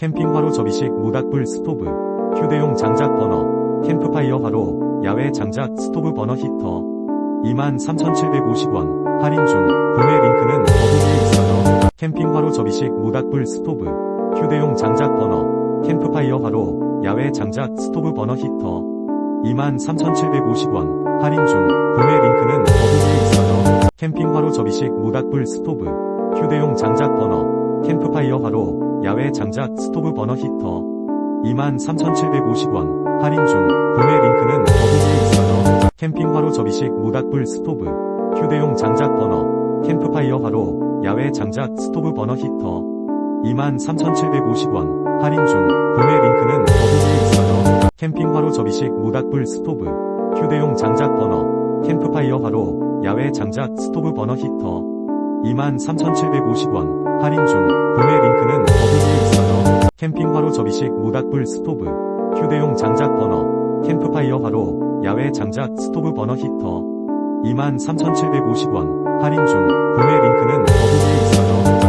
캠핑 화로 접이식 모닥불 스토브, 휴대용 장작 버너, 캠프파이어 화로, 야외 장작 스토브 버너 히터. 23,750원. 할인 중. 구매 링크는 더보기에 있어요. 캠핑 화로 접이식 모닥불 스토브, 휴대용 장작 버너, 캠프파이어 화로, 야외 장작 스토브 버너 히터. 23,750원. 할인 중. 구매 링크는 더보기에 있어요. 캠핑 화로 접이식 모닥불 스토브, 휴대용 장작 버너, 캠프파이어 화로, 야외 장작 스토브 버너 히터. 23,750원 할인 중 구매 링크는 더보기에 있어요. 캠핑 화로 접이식 모닥불 스토브, 휴대용 장작 버너, 캠프파이어 화로, 야외 장작 스토브 버너 히터. 23,750원 할인 중 구매 링크는 더보기에 있어요. 캠핑 화로 접이식 모닥불 스토브, 휴대용 장작 버너, 캠프파이어 화로, 야외 장작 스토브 버너 히터. 23,750원 할인 중 구매 링크는 더보기에 있어요. 캠핑 화로 접이식 모닥불 스토브, 휴대용 장작 버너, 캠프파이어 화로, 야외 장작 스토브 버너 히터. 23,750원 할인 중 구매 링크는